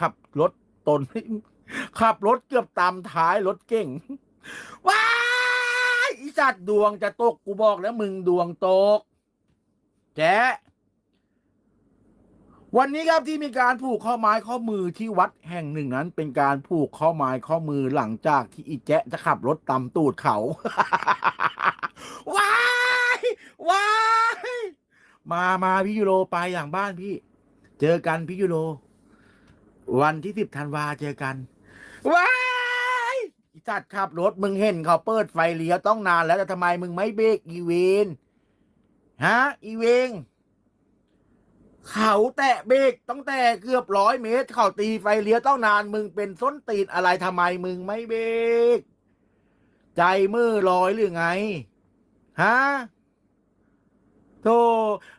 ขับรถตนขับรถเกือบตามท้ายรถเก่ง ว้ายอีสัตว์ดวงจะตกกูบอกแล้วมึงดวงตกแจ๊วันนี้ครับที่มีการผูกข้อไม้ข้อมือที่วัดแห่งหนึ่งนั้น เป็นการผูกข้อไม้ข้อมือหลังจากที่อีแจ๊จะขับรถตำตูดเขา ว้ายว้ายมามาพี่ยูโรไปอย่างบ้านพี่ เจอกันพี่ยูโร วันที่สิบธันวาเจอกัน ว้ายอีสัตว์ขับรถมึงเห็นเขาเปิดไฟเลี้ยวต้องนานแล้วแต่ทำไมมึงไม่เบรกอีเวนฮะ อีเวง เขาแตะเบรกตั้งแต่เกือบร้อยเมตร เขาตีไฟเลี้ยวต้องนาน มึงเป็นส้นตีนอะไรทำไมมึงไม่เบรกใจมือลอยหรือไง ฮะโธ่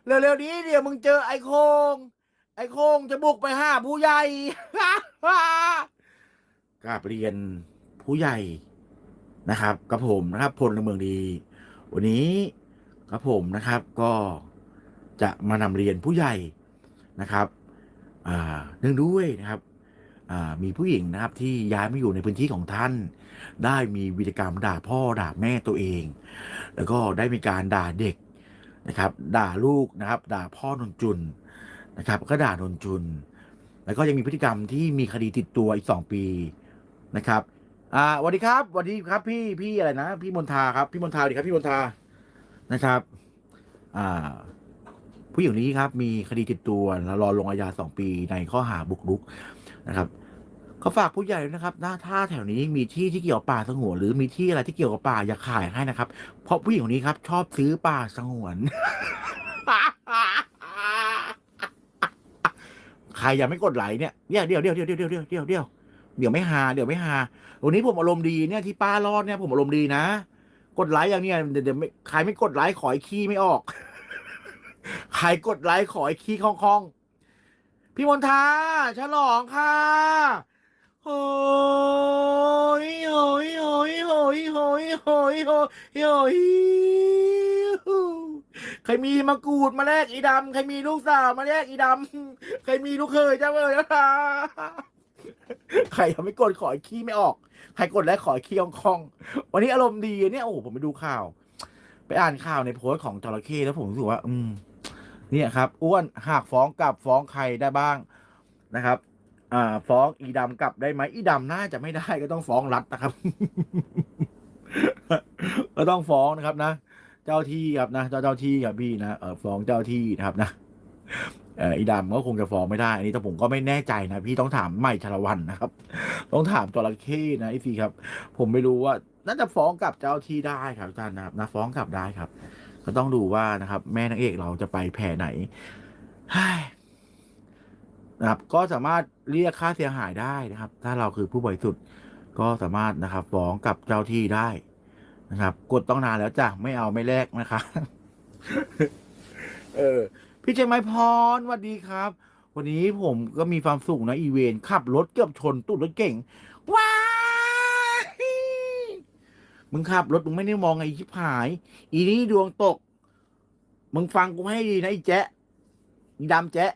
เร็วๆนี้เดี๋ยวมึงเจอไอ้โคง ไอ้โคงจะบุกไปห้าผู้ใหญ่ กราบเรียนผู้ใหญ่นะครับกับผมนะครับพลเมืองดี วันนี้กับผมนะครับก็จะมานำเรียนผู้ใหญ่นะครับเนื่องด้วยนะครับมีผู้หญิงนะครับที่ย้ายมาอยู่ในพื้นที่ของท่าน ได้มีวิธีกรรมด่าพ่อด่าแม่ตัวเอง แล้วก็ได้มีการด่าเด็กนะครับ ด่าลูกนะครับ ด่าพ่อนนจุน นะครับ ก็ด่านนจุน แล้วก็ยังมีพฤติกรรมที่มีคดีติดตัวอีกสองปีนะครับอ่าสวัสดีครับสวัสดีครับ พี่พี่อะไรนะพี่มนทาครับพี่มนทาดีครับพี่มนทานะครับอ่าผู้หญิงนี้ครับมีคดีติดตัวแล้วรอลงอาญาสองปีในข้อหาบุกรุกนะครับก็ฝากผู้ใหญ่นะครับนะถ้าแถวนี้มีที่ที่เกี่ยวกับป่าสงวน หรือมีที่อะไรที่เกี่ยวกับป่าอย่าขายให้นะครับ เพราะผู้หญิงคนนี้ครับ ชอบซื้อป่าสงวน ใครยังไม่กดไลค์เนี่ยเดี๋ยวเดี๋ยวเดี๋ยวเดี๋ยวเดี๋ยวเดี๋ยวเดี๋ยวเดี๋ยวเดี๋ยวไม่หาเดี๋ยวไม่หาวันนี้ผมอารมณ์ดีเนี่ยที่ป้ารอดเนี่ยผมอารมณ์ดีนะ กดไลค์อย่างเนี้ยเดี๋ยวเดี๋ยวไม่ใครไม่กดไลค์ขอไอ้ขี้ไม่ออกใครกดไลค์ขอไอ้ขี้คล่องๆพี่มนทาฉลองค่ะโอ้ยโอ้ยโอ้ยโอ้ยโอ้ยโอ้ยโอ้ยโอ้ย รมีมะกรูดมาแลกอีดำใครมีลูกสาวมาแลกอีดำใครมีลูกเคยจ้าเลยนะคะใครยังไม่กดขอไอ้ขี้ไม่ออก ใครกดแล้วขอไอ้ขี้คล่อง วันนี้อารมณ์ดีเนี่ยโอ้โหผมไปดูข่าว ไปอ่านข่าวในโพสต์ของจระเข้แล้วผมรู้สึกว่า อืม เนี่ยครับอ้วนหากฟ้องกลับฟ้องใครได้บ้างนะครับ อ่า ฟ้องอีดำกลับได้ไหมอีดำน่าจะไม่ได้ก็ต้องฟ้องรัฐนะครับ ก็ต้องฟ้องนะครับนะ เจ้าที่ครับนะเจ้าเจ้าที่ครับพี่นะเออฟ้องเจ้าที่นะครับนะเอออีดำก็คงจะฟ้องไม่ได้อันนี้แต่ผมก็ไม่แน่ใจนะพี่ต้องถามใหม่ชลวันนะครับ ต้องถามจระเข้นะไอซีครับ ผมไม่รู้ว่าน่าจะฟ้องกับเจ้าที่ได้ครับอาจารย์นะครับนะฟ้องกลับได้ครับ ก็ต้องดูว่านะครับ แม่นางเอกเราจะไปแผ่ไหนนะครับก็สามารถเรียกค่าเสียหายได้นะครับ ถ้าเราคือผู้บริสุทธิ์ก็สามารถนะครับฟ้องกับเจ้าที่ได้ นะครับ กดต้องนานแล้วจ้ะ ไม่เอาไม่แลกนะคะ เออ พี่เจงไม้พรสวัสดีครับ วันนี้ผมก็มีความสุขนะอีเวนขับรถเกือบชนตู้รถเก่ง ว้ามึงขับรถมึงไม่ได้มองไงชิบหาย อีนี้ดวงตก มึงฟังกูให้ดีนะไอ้แจ๊ะดำแจ๊ะ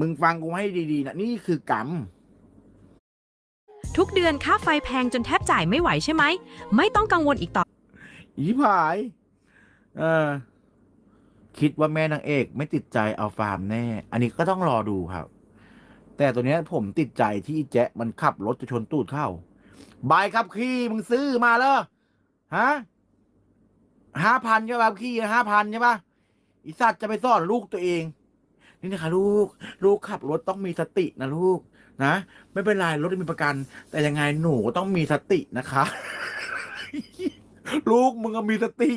มึงฟังกูให้ดีๆนะนี่คือกรรม ทุกเดือนค่าไฟแพงจนแทบจ่ายไม่ไหวใช่ไหม ไม่ต้องกังวลอีกต่อ อีผาย เออ คิดว่าแม่นางเอกไม่ติดใจเอาฟาร์มแน่ อันนี้ก็ต้องรอดูครับ แต่ตัวเนี้ยผมติดใจที่อีแจ๊ะมันขับรถจะชนตูดเข้า บายครับขี้มึงซื้อมาแล้วฮะห้าพันใช่ป่ะขี้ห้าพันใช่ป่ะอีสัตว์จะไปซ่อนลูกตัวเอง นี่นะคะลูก ลูกขับรถต้องมีสตินะลูกนะ ไม่เป็นไรรถมีประกัน แต่ยังไงหนูต้องมีสตินะคะ ลูกมึงก็มีสติ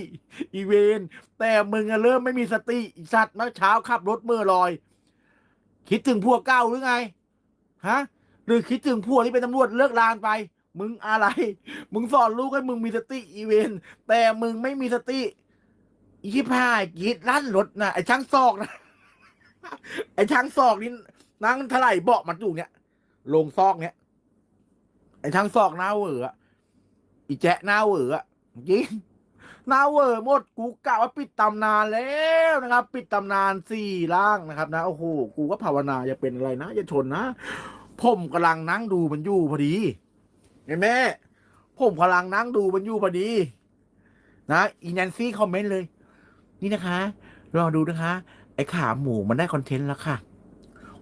อีเวน แต่มึงอะเริ่มไม่มีสติสัตว์เมื่อเช้าขับรถเมื่อลอย คิดถึงพวกเก้าหรือไงฮะหรือคิดถึงพวกที่เป็นตำรวจเลิกลานไป มึงอะไร มึงสอนลูกให้มึงมีสติอีเวน แต่มึงไม่มีสติอีชิพายกีดลั่นรถนะไอ้ช่างซอกนะ ไอ้ช่างซอกนี่นั่งถลายเบาะมันอยู่เนี่ยลงซอกเนี่ยไอ้ช่างซอกหน้าเวออะอีแจ๊ะหน้าเวออะจริงหน้าเวอหมดกูกะว่าปิดตำนานแล้วนะครับ ปิดตำนานสี่ล่างนะครับ นะโอ้โหกูก็ภาวนาอย่าเป็นอะไรนะอย่าชนนะผมกำลังนั่งดูมันอยู่พอดีเห็นไหมผมกำลังนั่งดูมันอยู่พอดี นะอีแนนซี่คอมเมนต์เลย นี่นะคะลองดูนะคะ ไอ้ขาหมูมันได้คอนเทนต์แล้วค่ะ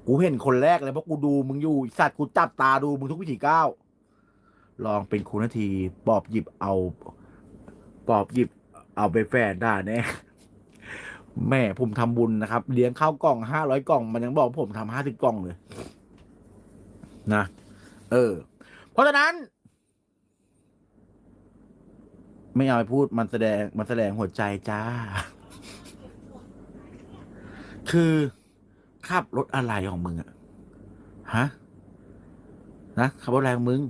กูเห็นคนแรกเลยเพราะกูดูมึงอยู่ไอ้สัตว์กูจับตาดูมึงทุกวิถีก้าวลองเป็นคุณนาทีปอบหยิบเอาปอบหยิบเอาไปแฝดได้แน่แม่ผมทำบุญนะครับ เลี้ยงข้าวกล่องห้าร้อยกล่อง มันยังบอกผมทำห้าสิบกล่องเลย นะ เออ เพราะฉะนั้น ไม่เอาไปพูดมันแสดงมันแสดงหัวใจจ้า คือขับรถอะไรของมึงอะฮะนะขับรถอะไรของมึง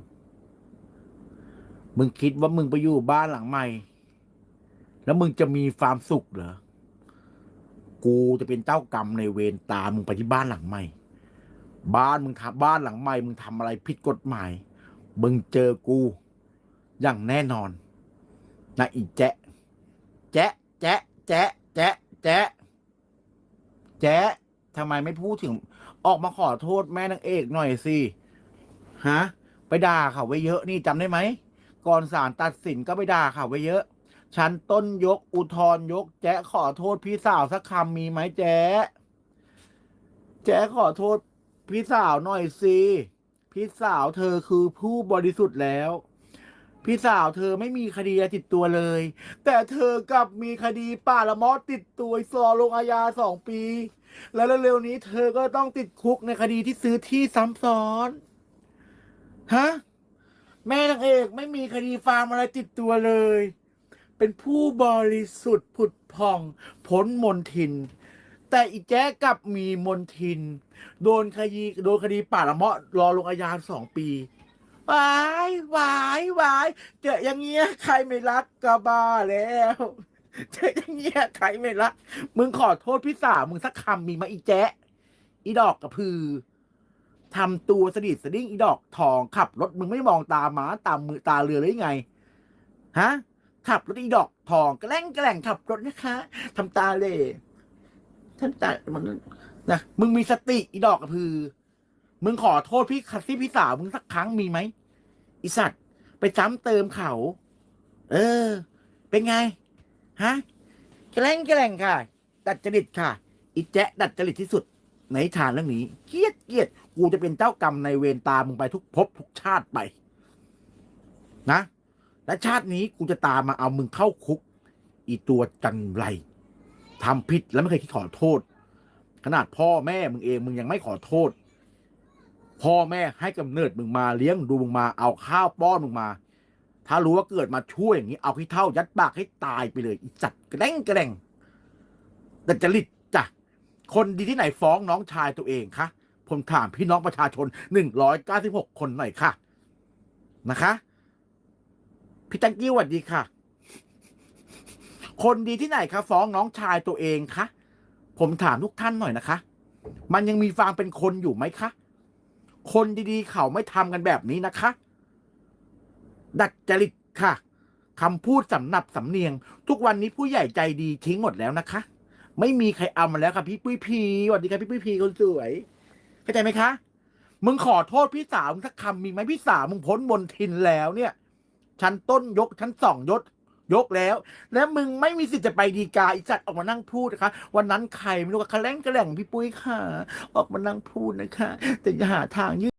มึงคิดว่ามึงไปอยู่บ้านหลังใหม่ แล้วมึงจะมีความสุขเหรอกูจะเป็นเจ้ากรรมในเวรตามมึงไปที่บ้านหลังใหม่ บ้านมึงทำบ้านหลังใหม่ มึงทำอะไรผิดกฎหมาย มึงเจอกู อย่างแน่นอนนะอีแจ๊ะแจ๊ะแจ๊ะแจ๊ะแจ๊ะแจ๊ะ แจ๊ะทำไมไม่พูดถึง ออกมาขอโทษแม่นางเอกหน่อยสิฮะไปด่าเขาไว้เยอะนี่จำได้ไหมก่อนศาลตัดสินก็ไปด่าเขาไว้เยอะ ชั้นต้นยกอุทธรณ์ยก แจ๊ะขอโทษพี่สาวสักคำมีไหมแจ๊ะแจ๊ะขอโทษพี่สาวหน่อยสิพี่สาวเธอคือผู้บริสุทธิ์แล้ว พี่สาวเธอไม่มีคดีอะไรติดตัวเลย แต่เธอกลับมีคดีป่าละมอติดตัวซอลงอาญาสองปี แล้วเร็วๆนี้เธอก็ต้องติดคุกในคดีที่ซื้อที่ซ้ำซ้อนฮะแม่นางเอกไม่มีคดีฟาร์มอะไรติดตัวเลย เป็นผู้บริสุทธิ์ผุดผ่องพ้นมนทิน แต่อีแจ๊กกลับมีมนทิน โดนคดีโดนคดีป่าละเมาะรอลงอาญาสองปี วายวายวายเจออย่างเงี้ยใครไม่รักก็บ้าแล้วเจออย่างเงี้ยใครไม่รัก มึงขอโทษพี่สาวมึงสักคำมีมาอีแจ๊ะอีดอกกระพือทำตัวสดิดสดิ้งอีดอกทองขับรถมึงไม่มองตาหมาตามมือตาเรือเลยไงฮะขับรถอีดอกทองกระแล่งกระแหล่งขับรถนะคะทำตาเล่ท่านตามันนะมึงมีสติอีดอกกระพือ มึงขอโทษพี่คัสซี่พี่สาวมึงสักครั้งมีไหมอีสัตว์ไปจ้ำเติมเขา เออ เป็นไง ฮะแกล่งแหล่งค่ะ ดัดจริตค่ะ อีแจ๊ะดัดจริตที่สุด ในฐานเรื่องนี้เกียดเกียดกูจะเป็นเจ้ากรรมในเวรตามมึงไปทุกภพทุกชาติไป นะ และชาตินี้กูจะตามมาเอามึงเข้าคุก อีตัวจันไรทำผิดแล้วไม่เคยคิดขอโทษ ขนาดพ่อแม่มึงเองมึงยังไม่ขอโทษ พ่อแม่ให้กำเนิดมึงมาเลี้ยงดูมึงมาเอาข้าวป้อนมึงมา ถ้ารู้ว่าเกิดมาช่วยอย่างนี้ เอาขี้เท่ายัดปากให้ตายไปเลยอีสัตว์กระแดงกระแดงแต่จริตจ้ะคนดีที่ไหนฟ้องน้องชายตัวเองคะผมถามพี่น้องประชาชนหนึ่งร้อยเก้าสิบหกคนหน่อยค่ะ นะคะ พี่ตังกี้สวัสดีค่ะ คนดีที่ไหนคะฟ้องน้องชายตัวเองคะผมถามทุกท่านหน่อยนะคะ มันยังมีฟางเป็นคนอยู่ไหมคะ คนดีๆ เขาไม่ทำกันแบบนี้นะคะ ดัดจริตค่ะคำพูดสำนับสำเนียง ทุกวันนี้ผู้ใหญ่ใจดีทิ้งหมดแล้วนะคะ ไม่มีใครเอามาแล้วค่ะพี่ปุ้ยพีสวัสดีครับพี่ปุ้ยพีคนสวยเข้าใจไหมคะ มึงขอโทษพี่สาวสักคำมีไหมพี่สาวมึงพ้นมนทินแล้วเนี่ย ชั้นต้นยกชั้นสองยศ ยกแล้ว และมึงไม่มีสิทธิ์จะไปดีกาอีสัตว์ออกมานั่งพูดนะคะ วันนั้นใครไม่รู้ว่าคะแล้งกระแหล่งพี่ปุ้ยค่ะ ออกมานั่งพูดนะคะ แต่อย่าหาทางยื